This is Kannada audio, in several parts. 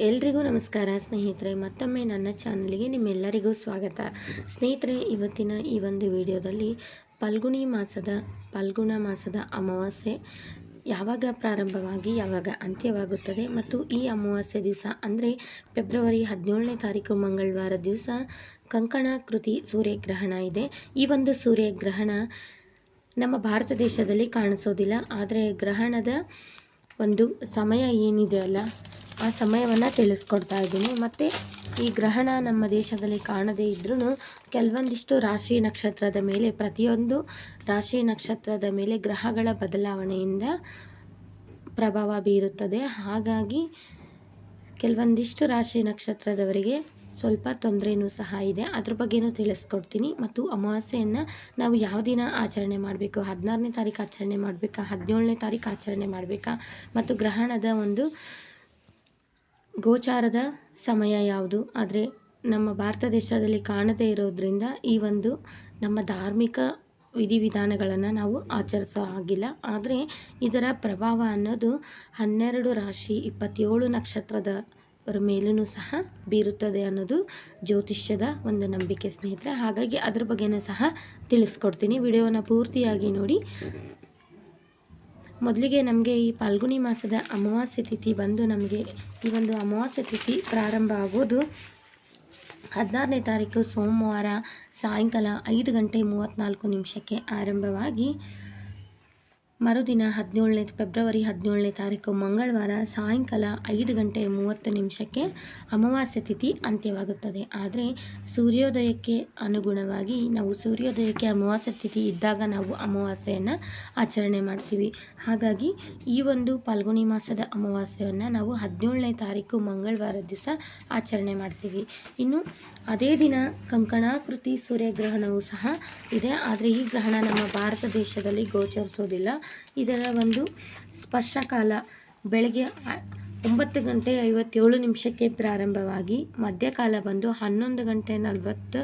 ಎಲ್ರಿಗೂ ನಮಸ್ಕಾರ. ಸ್ನೇಹಿತರೆ, ಮತ್ತೊಮ್ಮೆ ನನ್ನ ಚಾನಲ್ಗೆ ನಿಮ್ಮೆಲ್ಲರಿಗೂ ಸ್ವಾಗತ. ಸ್ನೇಹಿತರೆ, ಇವತ್ತಿನ ಈ ಒಂದು ವಿಡಿಯೋದಲ್ಲಿ ಫಲ್ಗುಣಿ ಮಾಸದ, ಫಲ್ಗುಣ ಮಾಸದ ಅಮಾವಾಸ್ಯೆ ಯಾವಾಗ ಪ್ರಾರಂಭವಾಗಿ, ಯಾವಾಗ ಅಂತ್ಯವಾಗುತ್ತದೆ ಮತ್ತು ಈ ಅಮಾವಾಸ್ಯೆ ದಿವಸ ಅಂದರೆ ಫೆಬ್ರವರಿ ಹದಿನೇಳನೇ ತಾರೀಕು ಮಂಗಳವಾರ ದಿವಸ ಕಂಕಣ ಕೃತಿ ಸೂರ್ಯಗ್ರಹಣ ಇದೆ. ಈ ಒಂದು ಸೂರ್ಯಗ್ರಹಣ ನಮ್ಮ ಭಾರತ ದೇಶದಲ್ಲಿ ಕಾಣಿಸೋದಿಲ್ಲ. ಆದರೆ ಗ್ರಹಣದ ಒಂದು ಸಮಯ ಏನಿದೆ ಅಲ್ಲ, ಆ ಸಮಯವನ್ನು ತಿಳಿಸ್ಕೊಡ್ತಾ ಇದ್ದೀನಿ. ಮತ್ತು ಈ ಗ್ರಹಣ ನಮ್ಮ ದೇಶದಲ್ಲಿ ಕಾಣದೇ ಇದ್ರೂ ಕೆಲವೊಂದಿಷ್ಟು ರಾಶಿ ನಕ್ಷತ್ರದ ಮೇಲೆ, ಪ್ರತಿಯೊಂದು ರಾಶಿ ನಕ್ಷತ್ರದ ಮೇಲೆ ಗ್ರಹಗಳ ಬದಲಾವಣೆಯಿಂದ ಪ್ರಭಾವ ಬೀರುತ್ತದೆ. ಹಾಗಾಗಿ ಕೆಲವೊಂದಿಷ್ಟು ರಾಶಿ ನಕ್ಷತ್ರದವರಿಗೆ ಸ್ವಲ್ಪ ತೊಂದರೆಯೂ ಸಹ ಇದೆ. ಅದ್ರ ಬಗ್ಗೆನೂ ತಿಳಿಸ್ಕೊಡ್ತೀನಿ. ಮತ್ತು ಅಮಾವಾಸ್ಯೆಯನ್ನು ನಾವು ಯಾವ ದಿನ ಆಚರಣೆ ಮಾಡಬೇಕು? ಹದಿನಾರನೇ ತಾರೀಕು ಆಚರಣೆ ಮಾಡಬೇಕಾ? ಹದಿನೇಳನೇ ತಾರೀಕು ಆಚರಣೆ ಮಾಡಬೇಕಾ? ಮತ್ತು ಗ್ರಹಣದ ಒಂದು ಗೋಚಾರದ ಸಮಯ ಯಾವುದು? ಆದರೆ ನಮ್ಮ ಭಾರತ ದೇಶದಲ್ಲಿ ಕಾಣದೇ ಇರೋದ್ರಿಂದ ಈ ಒಂದು ನಮ್ಮ ಧಾರ್ಮಿಕ ವಿಧಿವಿಧಾನಗಳನ್ನು ನಾವು ಆಚರಿಸೋ ಆಗಿಲ್ಲ ಆದರೆ ಇದರ ಪ್ರಭಾವ ಅನ್ನೋದು ಹನ್ನೆರಡು ರಾಶಿ ಇಪ್ಪತ್ತೇಳು ನಕ್ಷತ್ರದವರ ಮೇಲೂ ಸಹ ಬೀರುತ್ತದೆ ಅನ್ನೋದು ಜ್ಯೋತಿಷ್ಯದ ಒಂದು ನಂಬಿಕೆ ಸ್ನೇಹಿತರೆ. ಹಾಗಾಗಿ ಅದ್ರ ಬಗ್ಗೆನೂ ಸಹ ತಿಳಿಸ್ಕೊಡ್ತೀನಿ. ವಿಡಿಯೋನ ಪೂರ್ತಿಯಾಗಿ ನೋಡಿ. ಮೊದಲಿಗೆ ನಮಗೆ ಈ ಪಾಲ್ಗುಣಿ ಮಾಸದ ಅಮಾವಾಸ್ಯೆ ತಿಥಿ ಬಂದು ನಮಗೆ ಈ ಒಂದು ಅಮಾವಾಸ್ಯೆ ತಿಥಿ ಪ್ರಾರಂಭ ಆಗೋದು ಹದಿನಾರನೇ ತಾರೀಕು ಸೋಮವಾರ ಸಾಯಂಕಾಲ ಐದು ಗಂಟೆ ಮೂವತ್ತ್ನಾಲ್ಕು ನಿಮಿಷಕ್ಕೆ ಆರಂಭವಾಗಿ ಮರುದಿನ ಹದಿನೇಳನೇ ಫೆಬ್ರವರಿ ಹದಿನೇಳನೇ ತಾರೀಕು ಮಂಗಳವಾರ ಸಾಯಂಕಾಲ ಐದು ಗಂಟೆ ಮೂವತ್ತು ನಿಮಿಷಕ್ಕೆ ಅಮಾವಾಸ್ಯೆ ತಿಥಿ ಅಂತ್ಯವಾಗುತ್ತದೆ. ಆದರೆ ಸೂರ್ಯೋದಯಕ್ಕೆ ಅನುಗುಣವಾಗಿ ನಾವು ಸೂರ್ಯೋದಯಕ್ಕೆ ಅಮಾವಾಸ್ಯೆ ತಿಥಿ ಇದ್ದಾಗ ನಾವು ಅಮಾವಾಸ್ಯೆಯನ್ನು ಆಚರಣೆ ಮಾಡ್ತೀವಿ. ಹಾಗಾಗಿ ಈ ಒಂದು ಫಾಲ್ಗುಣಿ ಮಾಸದ ಅಮಾವಾಸ್ಯೆಯನ್ನು ನಾವು ಹದಿನೇಳನೇ ತಾರೀಕು ಮಂಗಳವಾರ ದಿವಸ ಆಚರಣೆ ಮಾಡ್ತೀವಿ. ಇನ್ನು ಅದೇ ದಿನ ಕಂಕಣಾಕೃತಿ ಸೂರ್ಯಗ್ರಹಣವೂ ಸಹ ಇದೆ. ಆದರೆ ಈ ಗ್ರಹಣ ನಮ್ಮ ಭಾರತ ದೇಶದಲ್ಲಿ ಗೋಚರಿಸೋದಿಲ್ಲ. ಇದರ ಒಂದು ಸ್ಪರ್ಶಕಾಲ ಬೆಳಗ್ಗೆ ಆ- ಒಂಬತ್ತು ಗಂಟೆ ಐವತ್ತೇಳು ನಿಮಿಷಕ್ಕೆ ಪ್ರಾರಂಭವಾಗಿ ಮಧ್ಯಕಾಲ ಬಂದು ಹನ್ನೊಂದು ಗಂಟೆ ನಲವತ್ತ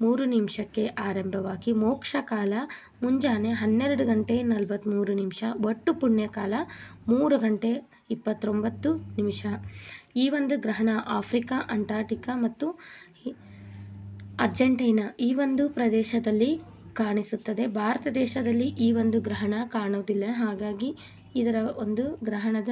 ಮೂರು ನಿಮಿಷಕ್ಕೆ ಆರಂಭವಾಗಿ ಮೋಕ್ಷ ಕಾಲ ಮುಂಜಾನೆ ಹನ್ನೆರಡು ಗಂಟೆ ನಲವತ್ತ್ಮೂರು ನಿಮಿಷ, ಒಟ್ಟು ಪುಣ್ಯಕಾಲ ಮೂರು ಗಂಟೆ ಇಪ್ಪತ್ತೊಂಬತ್ತು ನಿಮಿಷ. ಈ ಒಂದು ಗ್ರಹಣ ಆಫ್ರಿಕಾ, ಅಂಟಾರ್ಟಿಕಾ ಮತ್ತು ಅರ್ಜೆಂಟೈನಾ ಈ ಒಂದು ಪ್ರದೇಶದಲ್ಲಿ ಕಾಣಿಸುತ್ತದೆ. ಭಾರತ ದೇಶದಲ್ಲಿ ಈ ಒಂದು ಗ್ರಹಣ ಕಾಣೋದಿಲ್ಲ ಹಾಗಾಗಿ ಇದರ ಒಂದು ಗ್ರಹಣದ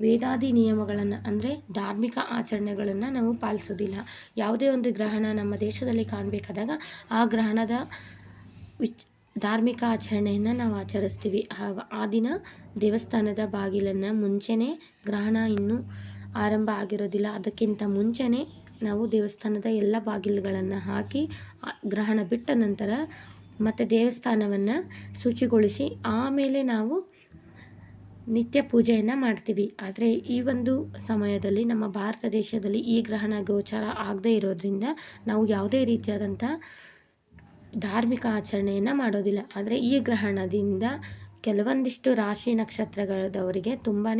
ವೇದಾದಿ ನಿಯಮಗಳನ್ನು ಅಂದರೆ ಧಾರ್ಮಿಕ ಆಚರಣೆಗಳನ್ನು ನಾವು ಪಾಲಿಸೋದಿಲ್ಲ ಯಾವುದೇ ಒಂದು ಗ್ರಹಣ ನಮ್ಮ ದೇಶದಲ್ಲಿ ಕಾಣಬೇಕಾದಾಗ ಆ ಗ್ರಹಣದ ಧಾರ್ಮಿಕ ಆಚರಣೆಯನ್ನು ನಾವು ಆಚರಿಸ್ತೀವಿ. ಆ- ದಿನ ದೇವಸ್ಥಾನದ ಬಾಗಿಲನ್ನು ಮುಂಚೆನೇ ಗ್ರಹಣ ಇನ್ನೂ ಆರಂಭ ಆಗಿರೋದಿಲ್ಲ. ಅದಕ್ಕಿಂತ ಮುಂಚೆನೇ ನಾವು ದೇವಸ್ಥಾನದ ಎಲ್ಲ ಬಾಗಿಲುಗಳನ್ನು ಹಾಕಿ ಗ್ರಹಣ ಬಿಟ್ಟ ನಂತರ ಮತ್ತು ದೇವಸ್ಥಾನವನ್ನು ಶುಚಿಗೊಳಿಸಿ ಆಮೇಲೆ ನಾವು ನಿತ್ಯ ಪೂಜೆಯನ್ನು ಮಾಡ್ತೀವಿ. ಆದರೆ ಈ ಒಂದು ಸಮಯದಲ್ಲಿ ನಮ್ಮ ಭಾರತ ದೇಶದಲ್ಲಿ ಈ ಗ್ರಹಣ ಗೋಚಾರ ಆಗದೇ ಇರೋದ್ರಿಂದ ನಾವು ಯಾವುದೇ ರೀತಿಯಾದಂಥ ಧಾರ್ಮಿಕ ಆಚರಣೆಯನ್ನು ಮಾಡೋದಿಲ್ಲ. ಆದರೆ ಈ ಗ್ರಹಣದಿಂದ ಕೆಲವೊಂದಿಷ್ಟು ರಾಶಿ ನಕ್ಷತ್ರಗಳದವರಿಗೆ ತುಂಬಾ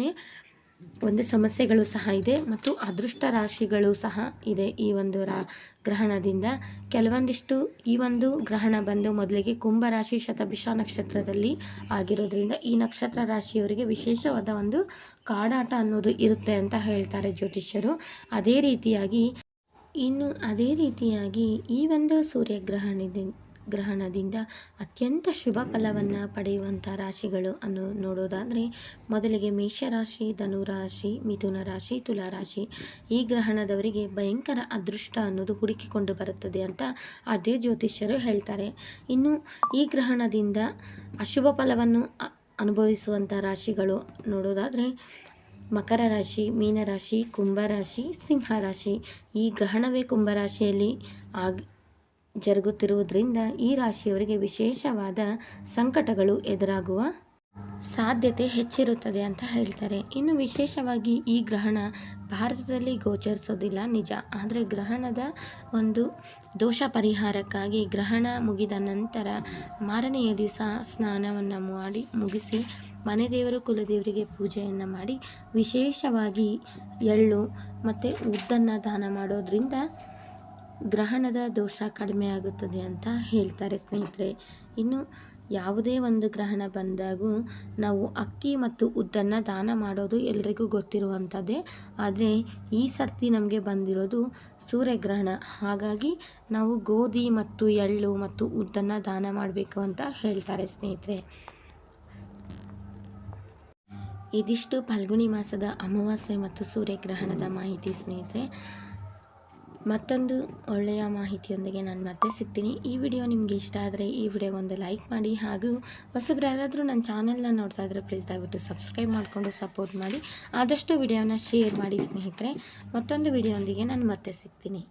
ಒಂದು ಸಮಸ್ಯೆಗಳು ಸಹ ಇದೆ ಮತ್ತು ಅದೃಷ್ಟ ರಾಶಿಗಳು ಸಹ ಇದೆ ಈ ಒಂದು ರಾ, ಗ್ರಹಣದಿಂದ. ಕೆಲವೊಂದಿಷ್ಟು ಈ ಒಂದು ಗ್ರಹಣ ಬಂದು ಮೊದಲಿಗೆ ಕುಂಭರಾಶಿ ಶತಭಿಷ ನಕ್ಷತ್ರದಲ್ಲಿ ಆಗಿರೋದ್ರಿಂದ ಈ ನಕ್ಷತ್ರ ರಾಶಿಯವರಿಗೆ ವಿಶೇಷವಾದ ಒಂದು ಕಾಡಾಟ ಅನ್ನೋದು ಇರುತ್ತೆ ಅಂತ ಹೇಳ್ತಾರೆ ಜ್ಯೋತಿಷ್ಯರು. ಅದೇ ರೀತಿಯಾಗಿ ಇನ್ನು ಅದೇ ರೀತಿಯಾಗಿ ಈ ಒಂದು ಸೂರ್ಯಗ್ರಹಣದ ಗ್ರಹಣದಿಂದ ಅತ್ಯಂತ ಶುಭ ಫಲವನ್ನು ಪಡೆಯುವಂಥ ರಾಶಿಗಳು ಅನ್ನು ನೋಡೋದಾದರೆ ಮೊದಲಿಗೆ ಮೇಷರಾಶಿ ಧನುರಾಶಿ ಮಿಥುನ ರಾಶಿ ತುಲಾರಾಶಿ ಈ ಗ್ರಹಣದವರಿಗೆ ಭಯಂಕರ ಅದೃಷ್ಟ ಅನ್ನೋದು ಹುಡುಕಿಕೊಂಡು ಬರುತ್ತದೆ ಅಂತ ಅದೇ ಜ್ಯೋತಿಷ್ಯರು ಹೇಳ್ತಾರೆ. ಇನ್ನು ಈ ಗ್ರಹಣದಿಂದ ಅಶುಭ ಫಲವನ್ನು ಅನುಭವಿಸುವಂಥ ರಾಶಿಗಳು ನೋಡೋದಾದರೆ ಮಕರ ರಾಶಿ ಮೀನರಾಶಿ ಕುಂಭರಾಶಿ ಸಿಂಹರಾಶಿ ಈ ಗ್ರಹಣವೇ ಕುಂಭರಾಶಿಯಲ್ಲಿ ಆಗ್ ಜರುಗುತ್ತಿರುವುದರಿಂದ ಈ ರಾಶಿಯವರಿಗೆ ವಿಶೇಷವಾದ ಸಂಕಟಗಳು ಎದುರಾಗುವ ಸಾಧ್ಯತೆ ಹೆಚ್ಚಿರುತ್ತದೆ ಅಂತ ಹೇಳ್ತಾರೆ. ಇನ್ನು ವಿಶೇಷವಾಗಿ ಈ ಗ್ರಹಣ ಭಾರತದಲ್ಲಿ ಗೋಚರಿಸೋದಿಲ್ಲ, ನಿಜ. ಆದರೆ ಗ್ರಹಣದ ಒಂದು ದೋಷ ಪರಿಹಾರಕ್ಕಾಗಿ ಗ್ರಹಣ ಮುಗಿದ ನಂತರ ಮಾರನೆಯ ದಿವಸ ಸ್ನಾನವನ್ನು ಮಾಡಿ, ಮುಗಿಸಿ ಮನೆ ದೇವರು ಕುಲದೇವರಿಗೆ ಪೂಜೆಯನ್ನು ಮಾಡಿ, ವಿಶೇಷವಾಗಿ ಎಳ್ಳು ಮತ್ತು ಉದ್ದನ್ನು ದಾನ ಮಾಡೋದ್ರಿಂದ ಗ್ರಹಣದ ದೋಷ ಕಡಿಮೆ ಆಗುತ್ತದೆ ಅಂತ ಹೇಳ್ತಾರೆ ಸ್ನೇಹಿತರೆ. ಇನ್ನು ಯಾವುದೇ ಒಂದು ಗ್ರಹಣ ಬಂದಾಗೂ ನಾವು ಅಕ್ಕಿ ಮತ್ತು ಉದ್ದನ್ನು ದಾನ ಮಾಡೋದು ಎಲ್ರಿಗೂ ಗೊತ್ತಿರುವಂಥದ್ದೇ. ಆದರೆ ಈ ಸರ್ತಿ ನಮಗೆ ಬಂದಿರೋದು ಸೂರ್ಯಗ್ರಹಣ. ಹಾಗಾಗಿ ನಾವು ಗೋಧಿ ಮತ್ತು ಎಳ್ಳು ಮತ್ತು ಉದ್ದನ್ನು ದಾನ ಮಾಡಬೇಕು ಅಂತ ಹೇಳ್ತಾರೆ ಸ್ನೇಹಿತರೆ. ಇದಿಷ್ಟು ಫಲ್ಗುಣಿ ಮಾಸದ ಅಮಾವಾಸ್ಯೆ ಮತ್ತು ಸೂರ್ಯಗ್ರಹಣದ ಮಾಹಿತಿ ಸ್ನೇಹಿತರೆ. ಮತ್ತೊಂದು ಒಳ್ಳೆಯ ಮಾಹಿತಿಯೊಂದಿಗೆ ನಾನು ಮತ್ತೆ ಸಿಗ್ತೀನಿ. ಈ ವಿಡಿಯೋ ನಿಮಗೆ ಇಷ್ಟ ಆದರೆ ಈ ವಿಡಿಯೋಗೊಂದು ಲೈಕ್ ಮಾಡಿ ಹಾಗೂ ಹೊಸಬ್ರು ಯಾರಾದರೂ ನನ್ನ ಚಾನಲ್ನ ನೋಡ್ತಾ ಇದ್ದರೆ ಪ್ಲೀಸ್ ದಯವಿಟ್ಟು ಸಬ್ಸ್ಕ್ರೈಬ್ ಮಾಡಿಕೊಂಡು ಸಪೋರ್ಟ್ ಮಾಡಿ. ಆದಷ್ಟು ವಿಡಿಯೋನ ಶೇರ್ ಮಾಡಿ ಸ್ನೇಹಿತರೆ. ಮತ್ತೊಂದು ವಿಡಿಯೋಂದಿಗೆ ನಾನು ಮತ್ತೆ ಸಿಗ್ತೀನಿ.